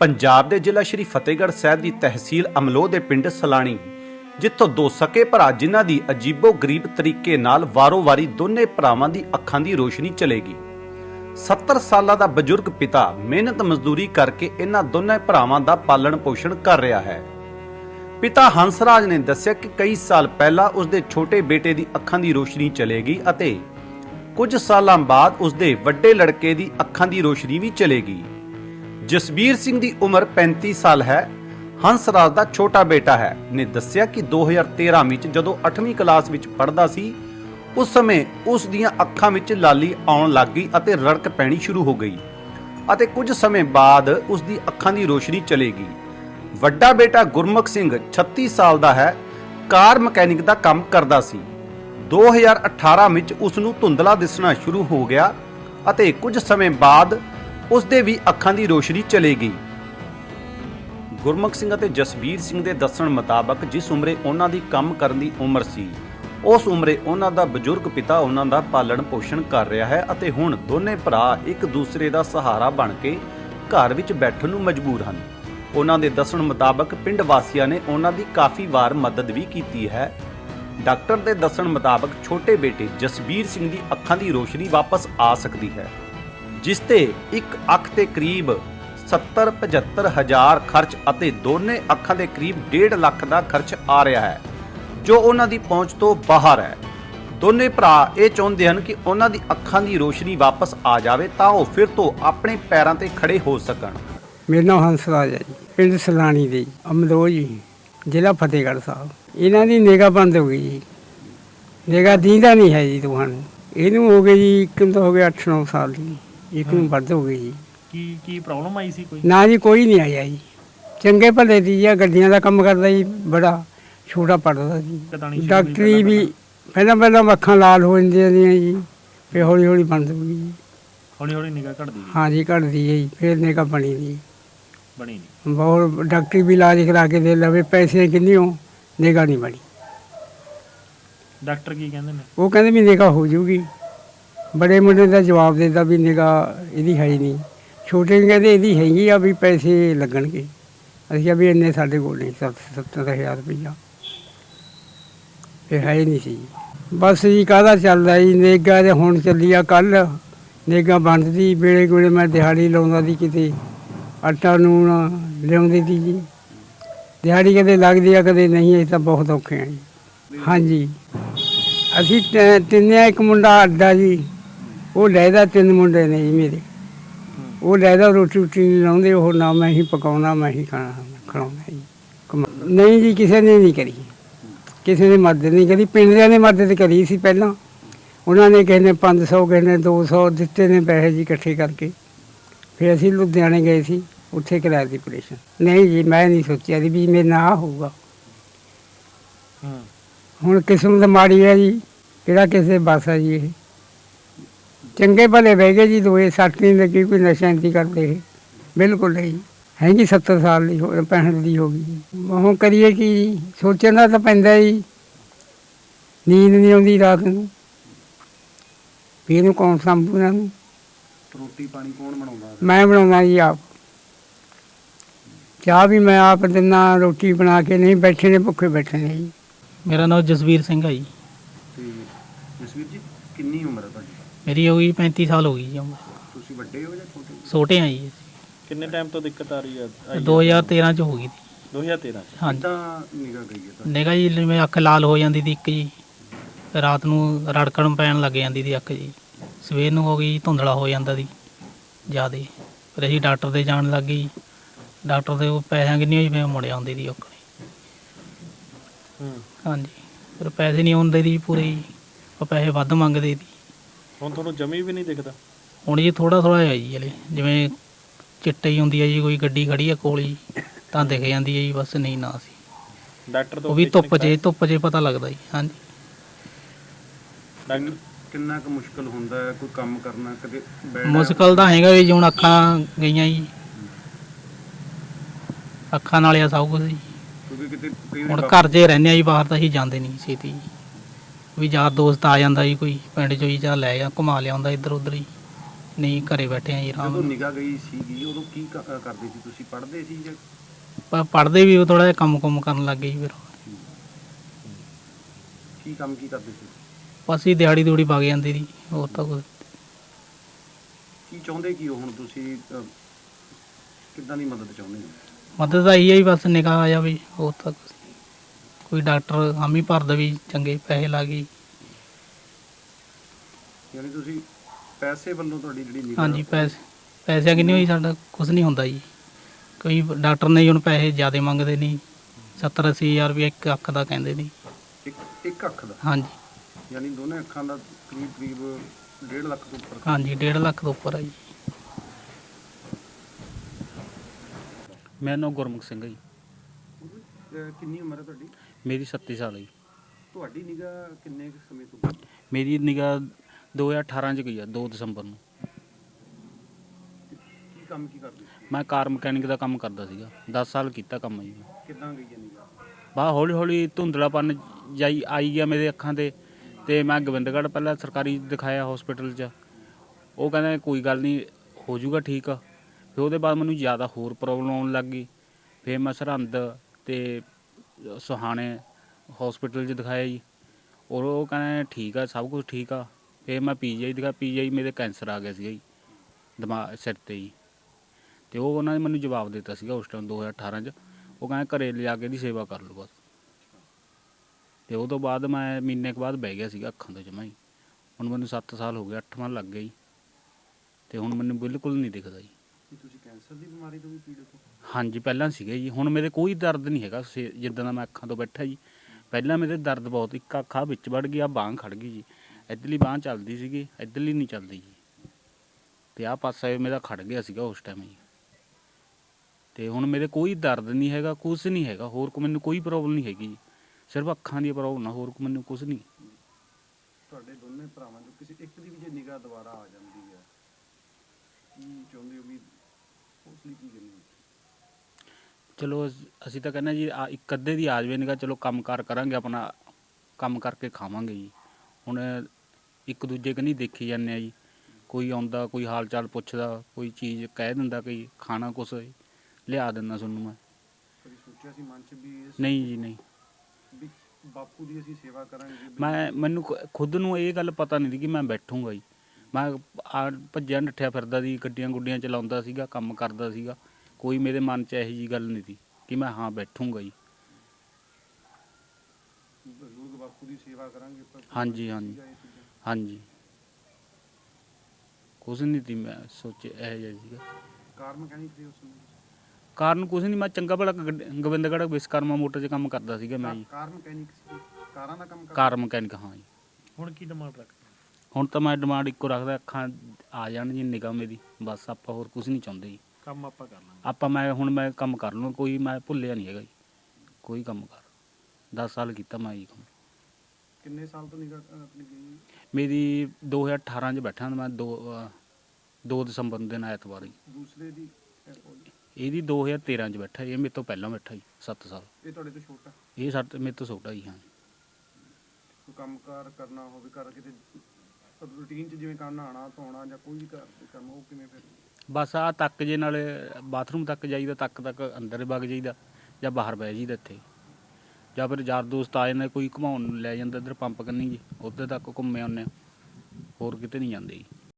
ਪੰਜਾਬ ਦੇ ਜ਼ਿਲ੍ਹਾ ਸ਼੍ਰੀ ਫਤਿਹਗੜ੍ਹ ਸਾਹਿਬ ਦੀ ਤਹਿਸੀਲ ਅਮਲੋਹ ਦੇ ਪਿੰਡ ਸਲਾਣੀ, ਜਿੱਥੋਂ ਦੋ ਸਕੇ ਭਰਾ ਜਿਨ੍ਹਾਂ ਦੀ ਅਜੀਬੋ ਗਰੀਬ ਤਰੀਕੇ ਨਾਲ ਵਾਰੋ-ਵਾਰੀ ਦੋਨੇ ਭਰਾਵਾਂ ਦੀ ਅੱਖਾਂ ਦੀ ਰੋਸ਼ਨੀ ਚਲੇਗੀ। 70 ਸਾਲਾਂ ਦਾ ਬਜ਼ੁਰਗ ਪਿਤਾ ਮਿਹਨਤ ਮਜ਼ਦੂਰੀ ਕਰਕੇ ਇਹਨਾਂ ਦੋਨੇ ਭਰਾਵਾਂ ਦਾ ਪਾਲਣ ਪੋਸ਼ਣ ਕਰ ਰਿਹਾ ਹੈ। ਪਿਤਾ ਹੰਸਰਾਜ ਨੇ ਦੱਸਿਆ ਕਿ ਕਈ ਸਾਲ ਪਹਿਲਾਂ ਉਸਦੇ ਛੋਟੇ ਬੇਟੇ ਦੀ ਅੱਖਾਂ ਦੀ ਰੋਸ਼ਨੀ ਚਲੇਗੀ ਅਤੇ ਕੁਝ ਸਾਲਾਂ ਬਾਅਦ ਉਸਦੇ ਵੱਡੇ ਲੜਕੇ ਦੀ ਅੱਖਾਂ ਦੀ ਰੋਸ਼ਨੀ ਵੀ ਚਲੇਗੀ। ਜਸਬੀਰ ਸਿੰਘ ਦੀ ਉਮਰ 35 ਸਾਲ ਹੈ। ਹੰਸਰਾਜ ਦਾ ਛੋਟਾ ਬੇਟਾ ਹੈ। ਨੇ ਦੱਸਿਆ ਕਿ 2013 ਵਿੱਚ ਜਦੋਂ 8ਵੀਂ ਕਲਾਸ ਵਿੱਚ ਪੜ੍ਹਦਾ ਸੀ, ਉਸ ਸਮੇਂ ਉਸ ਦੀਆਂ ਅੱਖਾਂ ਵਿੱਚ ਲਾਲੀ ਆਉਣ ਲੱਗ ਗਈ ਅਤੇ ਰੜਕ ਪੈਣੀ ਸ਼ੁਰੂ ਹੋ ਗਈ ਅਤੇ ਕੁਝ ਸਮੇਂ ਬਾਅਦ ਉਸ ਦੀ ਅੱਖਾਂ ਦੀ ਰੋਸ਼ਨੀ ਚਲੇ ਗਈ। ਵੱਡਾ ਬੇਟਾ ਗੁਰਮੁਖ ਸਿੰਘ 36 ਸਾਲ ਦਾ ਹੈ, ਕਾਰ ਮਕੈਨਿਕ ਦਾ ਕੰਮ ਕਰਦਾ ਸੀ। 2018 ਵਿੱਚ ਉਸ ਨੂੰ ਧੁੰਦਲਾ ਦਿਸਣਾ ਸ਼ੁਰੂ ਹੋ ਗਿਆ ਅਤੇ ਕੁਝ ਸਮੇਂ ਬਾਅਦ ਉਸ ਦੇ ਵੀ ਅੱਖਾਂ ਦੀ ਰੋਸ਼ਨੀ ਚਲੇ ਗਈ ਗੁਰਮੁਖ ਸਿੰਘ ਅਤੇ ਜਸਬੀਰ ਸਿੰਘ ਦੇ ਦੱਸਣ ਮੁਤਾਬਕ ਜਿਸ ਉਮਰੇ ਉਹਨਾਂ ਦੀ ਕੰਮ ਕਰਨ ਦੀ ਉਮਰ ਸੀ, ਉਸ ਉਮਰੇ ਉਹਨਾਂ ਦਾ ਬਜ਼ੁਰਗ ਪਿਤਾ ਉਹਨਾਂ ਦਾ ਪਾਲਣ ਪੋਸ਼ਣ ਕਰ ਰਿਹਾ ਹੈ ਅਤੇ ਹੁਣ ਦੋਨੇ ਭਰਾ ਇੱਕ ਦੂਸਰੇ ਦਾ ਸਹਾਰਾ ਬਣ ਕੇ ਘਰ ਵਿੱਚ ਬੈਠਣ ਨੂੰ ਮਜਬੂਰ ਹਨ। ਉਹਨਾਂ ਦੇ ਦੱਸਣ ਮੁਤਾਬਕ ਪਿੰਡ ਵਾਸੀਆਂ ਨੇ ਉਹਨਾਂ ਦੀ ਕਾਫੀ ਵਾਰ ਮਦਦ ਵੀ ਕੀਤੀ ਹੈ। ਡਾਕਟਰ ਦੇ ਦੱਸਣ ਮੁਤਾਬਕ ਛੋਟੇ ਬੇਟੇ ਜਸਬੀਰ ਸਿੰਘ ਦੀ ਅੱਖਾਂ ਦੀ ਰੋਸ਼ਨੀ ਵਾਪਸ ਆ ਸਕਦੀ ਹੈ। ਜਿਸ ਤੇ ਇੱਕ ਅੱਖ ਤੇ ਕਰੀਬ 70 75 ਹਜ਼ਾਰ ਖਰਚ ਅਤੇ ਦੋਨੇ ਅੱਖਾਂ ਦੇ ਕਰੀਬ 1.5 ਲੱਖ ਦਾ ਖਰਚ ਆ ਰਿਹਾ ਹੈ, ਜੋ ਉਹਨਾਂ ਦੀ ਪਹੁੰਚ ਤੋਂ ਬਾਹਰ ਹੈ। ਦੋਨੇ ਭਰਾ ਇਹ ਚਾਹੁੰਦੇ ਹਨ ਕਿ ਉਹਨਾਂ ਦੀ ਅੱਖਾਂ ਦੀ ਰੋਸ਼ਨੀ ਵਾਪਸ ਆ ਜਾਵੇ ਤਾਂ ਉਹ ਫਿਰ ਤੋਂ ਆਪਣੇ ਪੈਰਾਂ ਤੇ ਖੜੇ ਹੋ ਸਕਣ। ਮੇਰਾ ਨਾਮ ਹੰਸਰਾਜ ਹੈ ਜੀ, ਪਿੰਡ ਸਲਾਣੀ ਦੇ ਅਮਦੋਹ ਜੀ, ਜ਼ਿਲ੍ਹਾ ਫਤਿਹਗੜ੍ਹ ਸਾਹਿਬ। ਇਹਨਾਂ ਦੀ ਨਿਗਾਹ ਬੰਦ ਹੋ ਗਈ ਜੀ। ਨਿਗਾਹ ਦੀਂਦਾ ਨਹੀਂ ਹੈ ਜੀ ਤੁਹਾਨੂੰ ਇਹਨੂੰ ਹੋ ਗਏ ਜੀ ਇੱਕ ਤਾਂ ਹੋ ਗਿਆ 8-9 ਸਾਲ ਦੀ ਇੱਕ ਨੂੰ ਵੱਧ ਹੋ ਗਈ ਜੀ। ਕੀ ਕੀ ਪ੍ਰੋਬਲਮ ਆਈ ਸੀ ਕੋਈ? ਨਾ ਜੀ ਕੋਈ ਨਹੀਂ ਆਇਆ ਜੀ। ਚੰਗੇ ਭਲੇ ਦੀ ਜੀ ਗੱਡੀਆਂ ਦਾ ਕੰਮ ਕਰਦਾ ਜੀ ਬੜਾ ਛੋਟਾ ਪੜਦਾ ਜੀ। ਡਾਕਟਰੀ ਵੀ ਪਹਿਲਾਂ ਪਹਿਲਾਂ ਅੱਖਾਂ ਲਾਲ ਹੋ ਜਾਂਦੀਆਂ ਨੇ ਜੀ ਫਿਰ ਹੌਲੀ ਹੌਲੀ ਬੰਦ ਹੋ ਗਈ ਜੀ। ਹੌਲੀ ਹੌਲੀ ਨਿਗਾਹ ਘਟਦੀ ਹਾਂ ਜੀ ਘਟਦੀ ਹੈ ਜੀ ਫਿਰ ਨਿਗਾਹ ਬਣੀ ਨਹੀਂ। ਬਣੀ ਨਹੀਂ। ਬਹੁਤ ਡਾਕਟਰੀ ਵੀ ਇਲਾਜ ਕਰਾ ਕੇ ਦੇ ਲਵੇ ਪੈਸੇ ਕਿੰਨੇ ਹੋ ਨਿਗਾਹ ਨਹੀਂ ਬਣੀ। ਡਾਕਟਰ ਕੀ ਕਹਿੰਦੇ ਨੇ? ਉਹ ਕਹਿੰਦੇ ਵੀ ਨਿਗਾਹ ਹੋ ਜੂਗੀ ਬੜੇ ਮੁੰਡੇ ਦਾ ਜਵਾਬ ਦਿੰਦਾ ਵੀ ਨਿਗਾ ਇਹਦੀ ਹੈ ਹੀ ਨਹੀਂ। ਛੋਟੇ ਨੂੰ ਕਹਿੰਦੇ ਇਹਦੀ ਹੈਗੀ ਆ ਵੀ ਪੈਸੇ ਲੱਗਣਗੇ। ਅਸੀਂ ਕਿਹਾ ਵੀ ਇੰਨੇ ਸਾਡੇ ਕੋਲ ਨਹੀਂ, ਸੱਤ- 70000 ਰੁਪਈਆ। ਇਹ ਹੈ ਹੀ ਨਹੀਂ ਸੀ। ਬਸ ਜੀ ਕਾਹਦਾ ਚੱਲਦਾ ਜੀ, ਨੇਗਾ ਤੇ ਹੁਣ ਚੱਲੀ ਆ ਕੱਲ ਨੇਗਾ ਬਣਦੀ ਵੇਲੇ ਵੇਲੇ ਮੈਂ ਦਿਹਾੜੀ ਲਾਉਂਦਾ ਸੀ ਕਿਤੇ। ਆਟਾ ਨੂਣ ਲਿਆਉਂਦੀ ਸੀ ਜੀ। ਦਿਹਾੜੀ ਕਦੇ ਲੱਗਦੀ ਆ, ਕਦੇ ਨਹੀਂ ਅਸੀਂ ਤਾਂ ਬਹੁਤ ਔਖੇ ਆ ਜੀ। ਹਾਂਜੀ। ਅਸੀਂ ਤ- ਤਿੰਨੇ ਇੱਕ ਮੁੰਡਾ ਅੱਡਾ ਜੀ। ਉਹ ਲੈਦਾ ਤਿੰਨ ਮੁੰਡੇ ਨੇ ਜੀ ਮੇਰੇ। ਉਹ ਲੈਦਾ ਰੋਟੀ ਰੋਟੀ ਨਹੀਂ ਲਾਉਂਦੇ ਉਹ ਨਾ ਮੈਂ ਹੀ ਪਕਾਉਣਾ ਮੈਂ ਹੀ ਖਾਣਾ ਖਿਲਾਉਣਾ ਜੀ। ਨਹੀਂ ਜੀ ਕਿਸੇ ਨੇ ਨਹੀਂ ਕਰੀ। ਕਿਸੇ ਨੇ ਮਦਦ ਨਹੀਂ ਕਰੀ। ਪਿੰਡ ਦਿਆਂ ਨੇ ਮਦਦ ਕਰੀ ਸੀ ਪਹਿਲਾਂ। ਉਹਨਾਂ ਨੇ ਕਿਸੇ ਨੇ 500 ਕਿਸੇ ਨੇ 200 ਦਿੱਤੇ ਨੇ ਪੈਸੇ ਜੀ ਇਕੱਠੇ ਕਰਕੇ। ਫਿਰ ਅਸੀਂ ਲੁਧਿਆਣੇ ਗਏ ਸੀ ਉੱਥੇ ਕਰਾਇਆ ਸੀ ਆਪਰੇਸ਼ਨ ਨਹੀਂ ਜੀ ਮੈਂ ਨਹੀਂ ਸੋਚਿਆ ਸੀ ਵੀ ਮੇਰੇ ਨਾਲ ਹੋਊਗਾ। ਹੁਣ ਕਿਸਮਤ ਮਾੜੀ ਹੈ ਜੀ ਕਿਹੜਾ ਕਿਸੇ ਬਸ ਹੈ ਜੀ ਇਹ। ਚੰਗੇ ਭਲੇ ਬਹਿ ਗਏ ਜੀ ਦੋਏ ਸੱਟ ਨਹੀਂ ਲੱਗੀ ਕੋਈ ਨਸ਼ਾ ਨਹੀਂ ਕਰਦੇ ਇਹ ਬਿਲਕੁਲ ਨਹੀਂ। ਹੈਗੀ 70 ਸਾਲ ਦੀ ਹੋ 65 ਦੀ ਹੋ ਗਈ। ਹੁਣ ਕਰੀਏ ਕੀ? ਸੋਚਣਾ ਤਾਂ ਪੈਂਦਾ ਜੀ ਨੀਂਦ ਨਹੀਂ ਆਉਂਦੀ ਰਾਤ ਨੂੰ। ਵੀ ਇਹਨੂੰ ਕੌਣ ਸੰਭੂ ਇਹਨਾਂ ਨੂੰ? ਰੋਟੀ ਪਾਣੀ ਕੌਣ ਬਣਾਉਂਦਾ? ਮੈਂ ਬਣਾਉਂਦਾ ਜੀ ਆਪ। ਚਾਹ ਵੀ ਮੈਂ ਆਪ ਦਿੰਦਾ ਰੋਟੀ ਬਣਾ ਕੇ ਨਹੀਂ ਬੈਠੇ ਨੇ ਭੁੱਖੇ ਬੈਠੇ ਨੇ ਜੀ। ਮੇਰਾ ਨਾਮ ਜਸਵੀਰ ਸਿੰਘ ਹੈ ਜੀ। ਜਸਵੀਰ ਜੀ ਕਿੰਨੀ ਉਮਰ ਹੈ ਤੁਹਾਡੀ? ਮੇਰੀ ਹੋ ਗਈ 35 ਸਾਲ ਹੋ ਗਈ ਜੀ ਉਮਰ। ਤੁਸੀਂ ਵੱਡੇ ਹੋ ਜਾਂ ਛੋਟੇ ਛੋਟੇ ਆ ਜੀ। ਕਿੰਨੇ ਟਾਈਮ ਤੋਂ ਦਿੱਕਤ ਆ ਰਹੀ ਹੈ? ਆਈ ਹੈ? 2013 ਚ ਹੋ ਗਈ ਸੀ। 2013 ਹਾਂਜੀ। ਕਿੱਦਾਂ ਨਿਗਾਹ ਗਈ ਹੈ ਤੁਹਾਡੀ? ਨਿਗਾਹ ਜੀ ਜਿਵੇਂ ਅੱਖ ਲਾਲ ਹੋ ਜਾਂਦੀ ਸੀ ਇੱਕ ਜੀ ਰਾਤ ਨੂੰ ਰੜਕਣ ਪੈਣ ਲੱਗ ਜਾਂਦੀ ਸੀ ਅੱਖ ਜੀ। ਸਵੇਰ ਨੂੰ ਹੋ ਗਈ ਧੁੰਦਲਾ ਹੋ ਜਾਂਦਾ ਸੀ ਜਿਆਦੇ। ਫਿਰ ਅਸੀਂ ਡਾਕਟਰ ਦੇ ਜਾਣ ਲੱਗ ਗਏ। ਡਾਕਟਰ ਦੇ ਉਹ ਪੈਸਿਆਂ ਕਿੰਨੀ ਹੋਈ ਮੈਂ ਮੁੜ ਆਉਂਦੀ ਸੀ ਔਕਣੀ ਹੂੰ। ਹਾਂਜੀ। ਫਿਰ ਪੈਸੇ ਨਹੀਂ ਆਉਂਦੇ ਸੀ ਪੂਰੇ ਜੀ। ਉਹ ਪੈਸੇ ਵੱਧ ਮੰਗਦੇ ਸੀ। ਹੁਣ ਤੁਹਾਨੂੰ ਜਮੀ ਵੀ ਨਹੀਂ ਦਿਖਦਾ। ਹੁਣ ਜੀ ਥੋੜਾ ਥੋੜਾ ਹੈ ਜੀ ਹਲੇ ਜਿਵੇਂ ਚਿੱਟੇ ਹੀ ਹੁੰਦੀ ਹੈ ਜੀ ਕੋਈ ਗੱਡੀ ਖੜੀ ਹੈ ਕੋਲ ਜੀ ਤਾਂ ਦਿਖ ਜਾਂਦੀ ਹੈ ਜੀ ਬਸ ਨਹੀਂ ਨਾ ਸੀ। ਡਾਕਟਰ ਤੋਂ ਉਹ ਵੀ operation ਧੁੱਪ ਕਰਾਇਆ? ਧੁੱਪ 'ਚ ਪਤਾ ਲੱਗਦਾ ਜੀ ਹਾਂਜੀ। ਡਾਕਟਰ ਕਿੰਨਾ ਕੁ ਮੁਸ਼ਕਲ ਹੁੰਦਾ ਹੈ ਕੋਈ ਕੰਮ ਕਰਨਾ ਕਦੇ ਬੈਠ ਮੁਸ਼ਕਲ ਤਾਂ ਹੈਗਾ ਵੀ ਜੀ ਹੁਣ ਅੱਖਾਂ ਗਈਆਂ ਜੀ। ਅੱਖਾਂ ਨਾਲ ਹੀ ਆ ਸਭ ਕੁਝ ਜੀ। ਕਿਉਂਕਿ ਕਿਤੇ ਕਈ ਹੁਣ ਘਰ 'ਚ ਰਹਿੰਦੇ ਆ ਜੀ ਬਾਹਰ ਤਾਂ ਅਸੀਂ ਜਾਂਦੇ ਨਹੀਂ ਛੇਤੀ ਜੀ। ਵੀ ਯਾਰ ਦੋਸਤ ਆ ਜਾਂਦਾ ਜੀ ਕੋਈ ਪਿੰਡ 'ਚੋਂ ਹੀ ਜਾਂ ਲੈ ਜਾ ਘੁਮਾ ਲਿਆਉਂਦਾ ਇੱਧਰ ਉੱਧਰ ਹੀ। ਨਹੀਂ ਘਰੇ ਬੈਠੇ ਆ ਜੀ ਆਰਾਮ ਜਦੋਂ ਨਾਲ। ਨਿਗਾਹ ਗਈ ਸੀਗੀ ਉਦੋਂ ਕੀ ਕ- ਅ, ਕਰਦੇ ਸੀ ਤੁਸੀਂ? ਪੜ੍ਹਦੇ ਸੀ ਜਾਂ? ਪ- ਪੜ੍ਹਦੇ ਵੀ ਥੋੜਾ ਜਿਹਾ ਕੰਮ ਕੁਮ ਕਰਨ ਲੱਗ ਗਏ ਜੀ ਫਿਰ। ਕੀ ਕੰਮ ਕੀ ਕਰਦੇ ਸੀ? ਬਸ ਹੀ ਦਿਹਾੜੀ ਦੂੜੀ ਵਗ ਜਾਂਦੀ ਸੀ ਹੋਰ ਤਾਂ ਕੁਝ ਕੀ ਚਾਹੁੰਦੇ ਕੀ ਹੋ ਹੁਣ ਤੁਸੀਂ? ਅ, ਕਿੱਦਾਂ ਦੀ ਮਦਦ ਚਾਹੁੰਦੇ ਹੋ? ਮਦਦ ਤਾਂ ਇਹੀ ਹੈ ਵੀ ਬਸ ਨਿਗਾਹ ਆ ਜਾਵੇ ਹੋਰ ਤਾਂ ਕੁਛ। ਕੋਈ ਡਾਕਟਰ ਹਾਮੀ ਭਰ ਦੇਵੇ ਚੰਗੇ ਪੈਸੇ ਲਾ ਗਏ ਯਾਨੀ ਤੁਸੀਂ ਪੈਸੇ ਵੱਲੋਂ ਤੁਹਾਡੀ ਜਿਹੜੀ ਨਿਗਾਹ ਹਾਂਜੀ ਪੈਸੇ ਪੈਸਿਆਂ ਕਿੰਨੀ ਹੋਈ ਸਾਡਾ ਕੁਝ ਨਹੀਂ ਹੁੰਦਾ ਜੀ। ਕੋਈ ਡਾਕਟਰ ਨੇ ਜੀ ਹੁਣ ਪੈਸੇ ਜ਼ਿਆਦਾ ਮੰਗਦੇ ਨਹੀਂ। 70 ਅੱਸੀ ਹਜ਼ਾਰ ਰੁਪਏ ਇੱਕ ਅੱਖ ਦਾ ਕਹਿੰਦੇ ਨੇ ਇੱਕ ਇੱਕ ਅੱਖ ਦਾ? ਹਾਂਜੀ। ਯਾਨੀ ਦੋਨੇ ਅੱਖਾਂ ਦਾ ਕਰੀਬ ਕਰੀਬ 1.5 ਲੱਖ ਤੋਂ ਉੱਪਰ। ਹਾਂਜੀ 1.5 ਲੱਖ ਤੋਂ ਉੱਪਰ ਆ ਜੀ। ਮੇਰਾ ਨਾਮ ਗੁਰਮੁਖ ਸਿੰਘ ਹੈ ਜੀ। ਕਿੰਨੀ ਉਮਰ ਹੈ ਤੁਹਾਡੀ? ਮੇਰੀ 37 ਸਾਲ ਹੈ ਜੀ ਤੁਹਾਡੀ ਨਿਗਾਹ ਕਿੰਨੇ ਕੁ ਸਮੇਂ ਤੋਂ ਮੇਰੀ ਨਿਗਾਹ 2018 ਚ ਗਈ ਆ 2 ਦਸੰਬਰ ਨੂੰ। ਕੀ ਕੰਮ ਕੀ ਕਰਦੇ ਸੀ? ਮੈਂ ਕਾਰ ਮਕੈਨਿਕ ਦਾ ਕੰਮ ਕਰਦਾ ਸੀਗਾ 10 ਸਾਲ ਕੀਤਾ ਕੰਮ ਜੀ ਮੈਂ। ਕਿੱਦਾਂ ਗਈ ਹੈ ਨਿਗਾਹ? ਬਾ ਹੌਲੀ ਹੌਲੀ ਧੁੰਦਲਾਪਨ ਜਾਈ ਆਈ ਗਿਆ ਮੇਰੇ ਅੱਖਾਂ ਤੇ ਤੇ ਮੈਂ ਗੋਬਿੰਦਗੜ੍ਹ ਪਹਿਲਾਂ ਸਰਕਾਰੀ ਦਿਖਾਇਆ ਹਸਪੀਟਲ 'ਚ। ਉਹ ਕਹਿੰਦਾ ਕੋਈ ਗੱਲ ਨਹੀਂ ਹੋ ਜਾਊਗਾ ਠੀਕ। ਫਿਰ ਉਹਦੇ ਬਾਅਦ ਮੈਨੂੰ ਜ਼ਿਆਦਾ ਹੋਰ ਪ੍ਰੋਬਲਮ ਆਉਣ ਲੱਗ ਗਈ। ਫਿਰ ਮੈਂ ਸਰਹੰਦ ਤੇ ਸੁਹਾਣੇ ਹੋਸਪਿਟਲ 'ਚ ਦਿਖਾਇਆ ਜੀ। ਔਰ ਉਹ ਕਹਿੰਦੇ ਠੀਕ ਆ, ਸਭ ਕੁਝ ਠੀਕ ਆ। ਫਿਰ ਮੈਂ ਪੀਜੀਆਈ ਦਿਖਾ ਪੀਜੀਆਈ ਮੇਰੇ ਕੈਂਸਰ ਆ ਗਿਆ ਸੀਗਾ ਜੀ, ਦਿਮਾਗ, ਸਿਰ ਤੇ ਜੀ। ਤੇ ਉਹ ਉਹਨਾਂ ਨੇ ਮੈਨੂੰ ਜਵਾਬ ਦਿੱਤਾ ਸੀਗਾ ਉਸ ਟਾਈਮ 2018 ਚ। ਉਹ ਕਹਿੰਦੇ ਘਰੇ ਲਿਜਾ ਕੇ ਦੀ ਸੇਵਾ ਕਰ ਲਓ ਬਸ। ਤੇ ਉਹ ਤੋਂ ਬਾਅਦ ਮੈਂ ਮਹੀਨੇ ਕੁ ਬਾਅਦ ਬਹਿ ਗਿਆ ਸੀਗਾ ਅੱਖਾਂ ਤੋਂ ਜਮਾਂ ਹੀ ਹੁਣ ਮੈਨੂੰ 7 ਸਾਲ ਹੋ ਗਏ 8ਵਾਂ ਲੱਗ ਗਿਆ ਜੀ। ਤੇ ਹੁਣ ਮੈਨੂੰ ਬਿਲਕੁਲ ਨਹੀਂ ਦਿਖਦਾ ਜੀ। ਕੀ ਤੁਸੀਂ ਕੈਂਸਰ ਦੀ ਬਿਮਾਰੀ ਤੋਂ ਵੀ ਪੀੜਤ ਹੋ? ਹਾਂਜੀ ਪਹਿਲਾਂ ਸੀਗਾ ਜੀ। ਹੁਣ ਮੇਰੇ ਕੋਈ ਦਰਦ ਨਹੀਂ ਹੈਗਾ। ਸੇ- ਜਿੱਦਾਂ ਦਾ ਮੈਂ ਅੱਖਾਂ ਤੋਂ ਬੈਠਾ ਜੀ। ਪਹਿਲਾਂ ਮੇਰੇ ਦਰਦ ਬਹੁਤ ਇੱਕ ਅੱਖਾਂ ਵਿੱਚ ਵੜ ਗਈ ਆ ਬਾਂਹ ਖੜ ਗਈ ਜੀ। ਇੱਧਰਲੀ ਬਾਂਹ ਚੱਲਦੀ ਸੀਗੀ ਇੱਧਰਲੀ ਨਹੀਂ ਚੱਲਦੀ ਜੀ। ਤੇ ਆਹ ਪਾਸਾ ਮੇਰਾ ਖੜ ਗਿਆ ਸੀਗਾ ਉਸ ਟਾਈਮ ਜੀ। ਤੇ ਹੁਣ ਮੇਰੇ ਕੋਈ ਦਰਦ ਨਹੀਂ ਹੈਗਾ ਕੁਝ ਨਹੀਂ ਹੈਗਾ। ਹੋਰ ਕੋ ਮੈਨੂੰ ਕੋਈ ਪ੍ਰੋਬਲਮ ਨਹੀਂ ਹੈਗੀ ਜੀ। ਸਿਰਫ ਅੱਖਾਂ ਦੀ ਪ੍ਰੋਬਲਮ ਆ ਹੋਰ ਕੋ ਮੈਨੂੰ ਕੁਝ ਨਹੀਂ। ਤੁਹਾਡੇ ਦੋਨੇ ਭਰਾਵਾਂ ਚੋਂ ਕਿਸੇ ਇੱਕ ਦੀ ਵੀ ਜੇ ਨਿਗਾਹ ਦੁਬਾਰਾ ਆ ਜਾਂਦੀ ਹੈ ਕੀ ਚਾਹੁੰਦੇ ਹੋ ਵੀ ਉਸ ਲਈ ਕੀ ਕਰੀਏ ਚਲੋ ਅਸ- ਅਸੀਂ ਤਾਂ ਕਹਿੰਦੇ ਜੀ ਆ ਇੱਕ ਅੱਧੇ ਦੀ ਆ ਜਾਵੇ ਨਿਗਾ ਚਲੋ ਕੰਮਕਾਰ ਕਰਾਂਗੇ ਆਪਣਾ ਕੰਮ ਕਰਕੇ ਖਾਵਾਂਗੇ ਜੀ। ਹੁਣ ਇੱਕ ਦੂਜੇ ਕਨੀ ਦੇਖੀ ਜਾਂਦੇ ਆ ਜੀ। ਕੋਈ ਆਉਂਦਾ ਕੋਈ ਹਾਲ ਚਾਲ ਪੁੱਛਦਾ ਕੋਈ ਚੀਜ਼ ਕਹਿ ਦਿੰਦਾ ਕੋਈ ਖਾਣਾ ਕੁਛ ਲਿਆ ਦਿੰਦਾ ਤੁਹਾਨੂੰ ਮੈਂ। ਕਦੀ ਸੋਚਿਆ ਸੀ ਮਨ 'ਚ ਵੀ ਇਸ ਨਹੀਂ ਜੀ ਨਹੀਂ। ਵੀ ਬਾਪੂ ਦੀ ਅਸੀਂ ਸੇਵਾ ਕਰਾਂਗੇ ਵੀ ਮੈਂ ਮੈਨੂੰ ਖੁ- ਖੁਦ ਨੂੰ ਇਹ ਗੱਲ ਪਤਾ ਨਹੀਂ ਸੀ ਕਿ ਮੈਂ ਬੈਠੂੰਗਾ ਜੀ। ਮੈਂ ਆ ਭੱਜਿਆ ਨੱਠਿਆ ਫਿਰਦਾ ਸੀ ਗੱਡੀਆਂ ਗੁੱਡੀਆਂ ਚਲਾਉਂਦਾ ਸੀਗਾ ਕੰਮ ਕਰਦਾ ਸੀਗਾ। ਕੋਈ ਮੇਰੇ ਮਨ 'ਚ ਇਹੋ ਜੀ ਗੱਲ ਨਹੀਂ ਸੀ ਕਿ ਮੈਂ ਹਾਂ ਬੈਠੂੰਗਾ ਜੀ। ਬਜ਼ੁਰਗ ਬਾਪੂ ਦੀ ਸੇਵਾ ਕਰਾਂਗੇ ਪਰ ਹਾਂਜੀ, ਹਾਂਜੀ। ਹਾਂਜੀ। ਕੁਝ ਨਹੀਂ ਸੀ ਮੈਂ ਸੋਚਿਆ ਇਹ ਜਿਹਾ ਸੀਗਾ। ਕਾਰ ਮਕੈਨਿਕ ਸੀ ਉਸ ਸਮੇਂ ਕਾਰਨ ਕੁਝ ਨਹੀਂ ਮੈਂ ਚੰਗਾ ਭਲਾ ਗੱਡ- ਗੋਬਿੰਦਗੜ੍ਹ ਵਿਸ਼ਕਰਮਾ ਮੋਟਰ 'ਚ ਕੰਮ ਕਰਦਾ ਸੀਗਾ ਮੈਂ ਜੀ। ਕਾਰ ਮਕੈਨਿਕ ਸੀ? ਕਾਰਾਂ ਦਾ ਕੰਮ ਕਰਦਾ ਕਾਰ ਮਕੈਨਿਕ ਹਾਂ ਜੀ। ਹੁਣ ਕੀ ਡਿਮਾਂਡ ਰੱਖਦੇ? ਹੁਣ ਤਾਂ ਮੈਂ ਡਿਮਾਂਡ ਇੱਕੋ ਰੱਖਦਾ ਅੱਖਾਂ ਆ ਜਾਣ ਜੀ ਨਿਗਾਹ ਮੇਰੀ ਬਸ ਆਪਾਂ ਹੋਰ ਕੁਝ ਨਹੀਂ ਚਾਹੁੰਦੇ ਜੀ। ਕੰਮ ਆਪਾਂ ਕਰ ਲਾਂਗੇ। ਆਪਾਂ ਮੈਂ ਹੁਣ ਮੈਂ ਕੰਮ ਕਰ ਲਵਾਂ ਕੋਈ ਮੈਂ ਭੁੱਲਿਆ ਨਹੀਂ ਹੈਗਾ ਜੀ। ਕੋਈ ਕੰਮ ਕਰ। 10 ਸਾਲ ਕੀਤਾ ਮੈਂ ਜੀ ਕੰਮ। ਕਿੰਨੇ ਸਾਲ ਤੋਂ ਨਿਗਾਹ ਅਹ, ਆਪਣੀ ਗਈ ਮੇਰੀ 2018 ਚ ਬੈਠਾ ਮੈਂ 2 2 ਦਸੰਬਰ ਨੂੰ ਦਿਨ ਐਤਵਾਰ ਜੀ। ਦੂਸਰੇ ਦੀ ਇਹਦੀ 2013 ਚ ਬੈਠਾ ਇਹ ਮੇਰੇ ਤੋਂ ਪਹਿਲਾਂ ਬੈਠਾ ਜੀ 7 ਸਾਲ। ਇਹ ਤੁਹਾਡੇ ਤੋਂ ਛੋਟਾ? ਇਹ ਸਾਡੇ ਮੇਰੇ ਤੋਂ ਛੋਟਾ ਜੀ ਹਾਂ। ਕੋਈ ਕੰਮਕਾਰ ਕਰਨਾ ਹੋਵੇ ਕਰ ਕਿਤੇ ਰੂਟੀਨ 'ਚ ਜਿਵੇਂ ਕੰਮ ਨਹਾਉਣਾ, ਧੋਣਾ ਜਾਂ ਕੋਈ ਵੀ ਘਰ ਦੇ ਕੰਮ, ਉਹ ਕਿਵੇਂ ਫਿਰ? ਬਸ ਆ ਤੱਕ ਜੇ ਨਾਲੇ ਬਾਥਰੂਮ ਤੱਕ ਜਾਈਦਾ, ਤੱਕ ਤੱਕ ਅੰਦਰ ਵਗ ਜਾਈਦਾ ਜਾਂ ਬਾਹਰ ਬਹਿ ਜਾਈਦਾ ਇੱਥੇ। ਜਾਂ ਫਿਰ ਯਾਰ ਦੋਸਤ ਆ ਜਾਂਦੇ, ਕੋਈ ਘੁਮਾਉਣ ਲੈ ਜਾਂਦਾ ਇੱਧਰ ਪੰਪ ਕੰਨੀ ਜੀ, ਉੱਧਰ ਤੱਕ ਘੁੰਮੇ ਆਉਂਦੇ ਹਾਂ। ਹੋਰ ਕਿਤੇ ਨਹੀਂ ਜਾਂਦੇ ਜੀ।